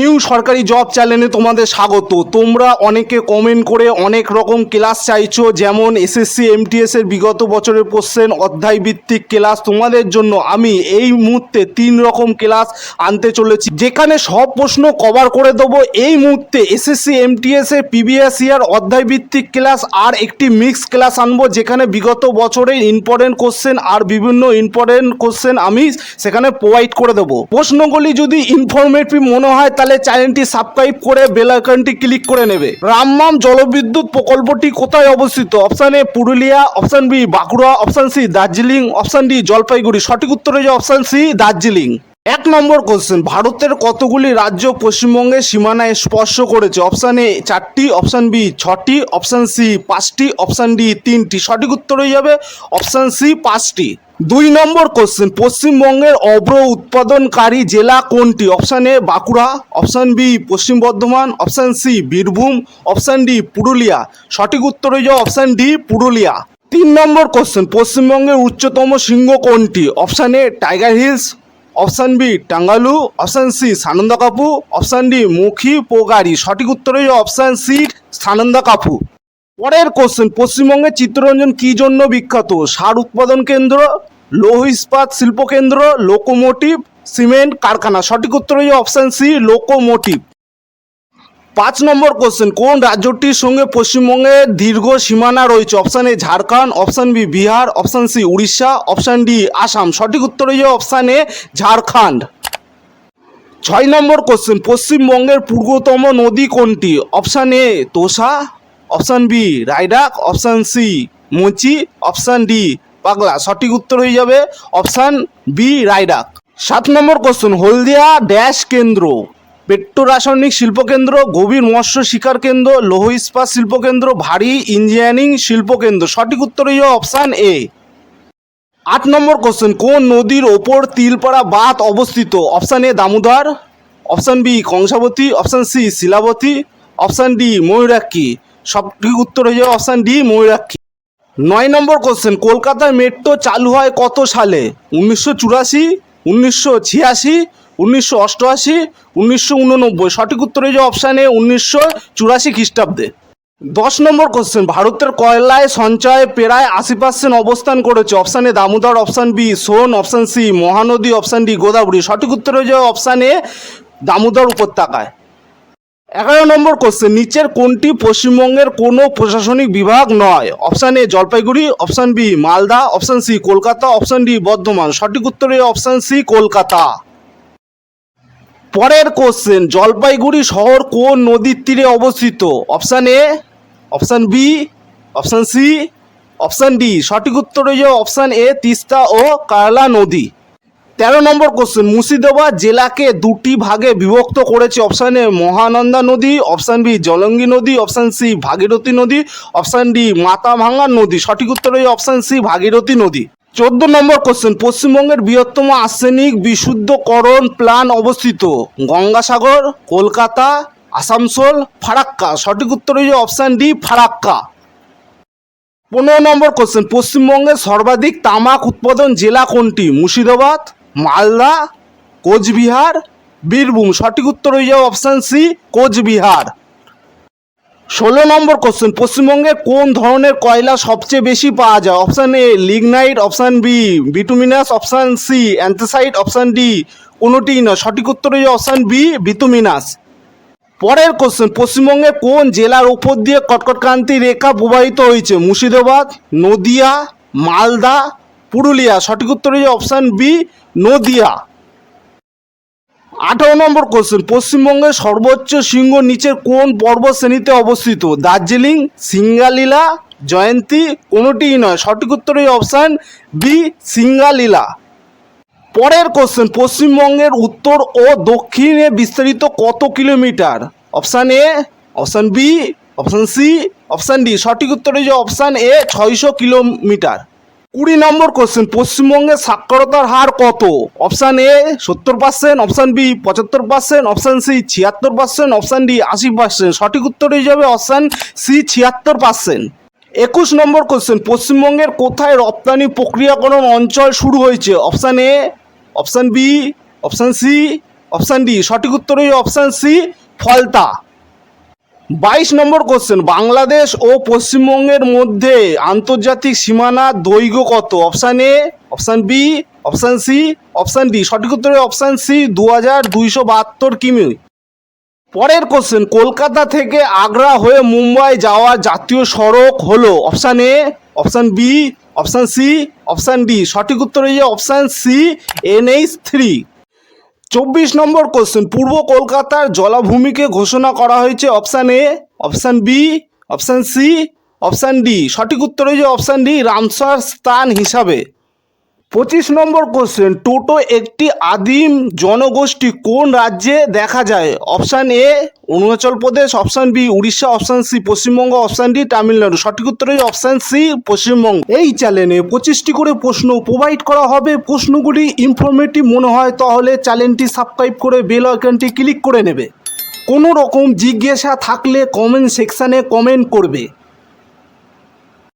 New সরকারি job চ্যানেলে তোমাদের স্বাগত। তোমরা অনেকে কমেন্ট করে অনেক রকম ক্লাস চাইছো, যেমন এসএসসি এমটিএস এর বিগত বছরের কোশ্চেন অধ্যায় ভিত্তিক ক্লাস তোমাদের জন্য। আমি এই মুহূর্তে তিন রকম ক্লাস আনতে চলেছি। যেখানে সব প্রশ্ন কভার করে দেবো। এই মুহূর্তে এসএসসি এমটিএস এর প্রিভিয়াস ইয়ার অধ্যায় ভিত্তিক ক্লাস আর একটি মিক্স ক্লাস আনব, যেখানে বিগত বছরের ইম্পর্টেন্ট কোশ্চেন আর বিভিন্ন ইম্পর্টেন্ট কোশ্চেন আমি সেখানে প্রোভাইড করে দেবো। প্রশ্নগুলি যদি ইনফরমেটিভ মনে হয় তাহলে চ্যানেলটি সাবস্ক্রাইব করে বেল আইকনটি ক্লিক করে নেবে। রামমাম জলবিদ্যুৎ প্রকল্পটি কোথায় অবস্থিত? Option A Purulia option B Bankura option C Darjeeling option D Jalpaiguri. সঠিক উত্তর হচ্ছে অপশান সি দার্জিলিং। এক নম্বর কোশ্চেন ভারতের কতগুলি রাজ্য পশ্চিমবঙ্গের সীমানায় স্পর্শ করেছে? অপশান এ চারটি অপশান বি ছটি অপশান সি পাঁচটি অপশান ডি তিনটি। সঠিক উত্তর হয়ে যাবে অপশান সি পাঁচটি। দুই নম্বর কোশ্চেন পশ্চিমবঙ্গের অভ্র উৎপাদনকারী জেলা কোনটি? Option A Bankura option B Paschim Bardhaman option C Birbhum option D Purulia. সঠিক উত্তর হয়ে যাবে অপশান ডি পুরুলিয়া। তিন নম্বর কোশ্চেন পশ্চিমবঙ্গের উচ্চতম শৃঙ্গ কোনটি? Option A tiger hills option B Tanglu option C Sandakphu option D মুখী পোগারি। সঠিক উত্তর হয়ে যাবে অপশান সি সানন্দা কাপু পরের কোশ্চেন পশ্চিমবঙ্গের চিত্তরঞ্জন কি জন্য বিখ্যাত? সার উৎপাদন কেন্দ্র, লৌহ ইস্পাত শিল্প কেন্দ্র লোকোমোটিভ সিমেন্ট কারখানা। সঠিক উত্তর হয়ে অপশান সি লোকোমোটিভ পাঁচ নম্বর কোশ্চেন কোন রাজ্যটির সঙ্গে পশ্চিমবঙ্গের দীর্ঘ সীমানা রয়েছে? Option A Jharkhand option B Bihar option C Orissa option D Assam. সঠিক উত্তর হয়ে অপশান এ ঝাড়খণ্ড। ছয় নম্বর কোশ্চেন পশ্চিমবঙ্গের পূর্বতম নদী কোনটি? Option A Torsa option B, Raidak, option C, Muchi, option D, Pagla. সঠিক উত্তর হয়ে যাবে অপশান বি, রাইডাক। সাত নম্বর কোশ্চেন হলদিয়া ড্যাশ কেন্দ্র। পেট্রো রাসায়নিক শিল্পকেন্দ্র, গভীর মৎস্য শিকার কেন্দ্র, লৌহ ইস্পাত শিল্পকেন্দ্র, ভারী ইঞ্জিনিয়ারিং শিল্পকেন্দ্র। সঠিক উত্তর হয়ে অপশান এ। আট নম্বর কোশ্চেন কোন নদীর ওপর তিলপাড়া বাঁধ অবস্থিত? Option A, Damodar, option B, Kangsabati, option C, Shilabati, option D, Mayurakshi. সঠিক উত্তর হয়ে যাবে? Option D Mayurakshi. নয় নম্বর কোশ্চেন কলকাতার মেট্রো চালু হয় কত সালে? উনিশশো চুরাশি, উনিশশো ছিয়াশি, উনিশশো অষ্টআশি, উনিশশো উননব্বই। সঠিক উত্তর হয়ে যাবে অপশান এ উনিশশো চুরাশি খ্রিস্টাব্দে। দশ নম্বর কোশ্চেন ভারতের কয়লায় সঞ্চয় প্রায় আশি পার্সেন্ট অবস্থান করেছে? Option A Damodar option B Son option C Mahanadi option D Godavari. সঠিক উত্তর হয়ে যাবে অপশান এ দামোদর উপত্যকায়। এগারো নম্বর কোশ্চেন নিচের কোনটি পশ্চিমবঙ্গের কোনো প্রশাসনিক বিভাগ নয়? Option A Jalpaiguri option B Malda option C Kolkata option D Bardhaman. সঠিক উত্তরে অপশান সি কলকাতা। পরের কোশ্চেন জলপাইগুড়ি শহর কোন নদীর তীরে অবস্থিত? Option A option B option C option D সঠিক উত্তর অপশান এ তিস্তা ও কারলা নদী। তেরো নম্বর কোশ্চেন মুর্শিদাবাদ জেলাকে দুটি ভাগে বিভক্ত করেছে অপশান এ মহানন্দা নদী অপশান বি জলঙ্গি নদী অপশান সি ভাগীরথী নদী অপশান ডি মাথাভাঙ্গা নদী। সঠিক উত্তর হয়ে অপশান সি ভাগীরথী নদী। চোদ্দ নম্বর কোশ্চেন পশ্চিমবঙ্গের বৃহত্তম আর্সেনিক বিশুদ্ধকরণ প্ল্যান অবস্থিত। গঙ্গাসাগর, কলকাতা, আসানসোল, ফারাক্কা। সঠিক উত্তর হয়ে অপশান ডি ফারাক্কা। পনেরো নম্বর কোশ্চেন পশ্চিমবঙ্গের সর্বাধিক তামাক উৎপাদন জেলা কোনটি? মুর্শিদাবাদ মালদা, কোচবিহার, বীরভূম। সঠিক উত্তর হয়ে যাবে অপশান সি কোচবিহার। ষোলো নম্বর কোশ্চেন পশ্চিমবঙ্গে কোন ধরনের কয়লা সবচেয়ে বেশি পাওয়া যায়? Option A lignite option B bituminous option C anthracite option D কোনোটিই নয়। সঠিক উত্তর হয়ে অপশান বি বিটুমিনাস পরের কোশ্চেন পশ্চিমবঙ্গে কোন জেলার উপর দিয়ে কটকটক্রান্তি রেখা প্রবাহিত হয়েছে? মুর্শিদাবাদ, নদিয়া, মালদা, পুরুলিয়া। সঠিক উত্তর হয়ে অপশান বি নদিয়া। আঠারো নম্বর কোশ্চেন পশ্চিমবঙ্গের সর্বোচ্চ শৃঙ্গ নিচের কোন পর্বত শ্রেণীতে অবস্থিত? দার্জিলিং, সিঙ্গালীলা, জয়ন্তী, কোনোটিই নয়। সঠিক উত্তর হয়ে অপশান বি সিঙ্গালীলা। পরের কোশ্চেন পশ্চিমবঙ্গের উত্তর ও দক্ষিণে বিস্তারিত কত kilometre? Option A option B option C option D সঠিক উত্তর হয়ে যাবে অপশান এ ছয়শো কিলোমিটার। কুড়ি নম্বর কোশ্চেন পশ্চিমবঙ্গের সাক্ষরতার হার কত? অপশান এ সত্তর পার্সেন্ট অপশান বি পঁচাত্তর পার্সেন্ট অপশান সি ছিয়াত্তর পার্সেন্ট অপশান ডি আশি পার্সেন্ট সঠিক উত্তর হিসাবে অপশান সি ছিয়াত্তর পার্সেন্ট একুশ নম্বর কোশ্চেন পশ্চিমবঙ্গের কোথায় রপ্তানি প্রক্রিয়াকরণ অঞ্চল শুরু হয়েছে? Option A option B option C option D সঠিক উত্তর হচ্ছে অপশান সি ফলতা। বাইশ নম্বর কোশ্চেন বাংলাদেশ ও পশ্চিমবঙ্গের মধ্যে আন্তর্জাতিক সীমানা দৈর্ঘ্য কত? Option A option B option C option D সঠিক উত্তর অপশান সি দু হাজার দুইশো বাহাত্তর কিমি। পরের কোশ্চেন কলকাতা থেকে আগ্রা হয়ে মুম্বাই যাওয়া জাতীয় সড়ক হলো option A option B option C option D সঠিক উত্তর হচ্ছে অপশান সি এনএইচ থ্রি চব্বিশ নম্বর কোশ্চেন পূর্ব কলকাতার জলাভূমিকে ঘোষণা করা হয়েছে option A option B option C option D সঠিক উত্তর হয়েছে অপশান ডি রামসার স্থান হিসাবে। পঁচিশ নম্বর কোশ্চেন টোটো একটি আদিম জনগোষ্ঠী কোন রাজ্যে দেখা যায়? Option A Arunachal Pradesh option B Orissa option C Paschimbanga option D Tamil Nadu. সঠিক উত্তর হচ্ছে অপশান সি পশ্চিমবঙ্গ। এই চ্যানেলে পঁচিশটি করে প্রশ্ন প্রোভাইড করা হবে। প্রশ্নগুলি ইনফরমেটিভ মনে হয়, তাহলে চ্যানেলটি সাবস্ক্রাইব করে বেল আইকনটি ক্লিক করে নেবে। কোনো রকম জিজ্ঞাসা থাকলে কমেন্ট সেকশানে কমেন্ট করবে।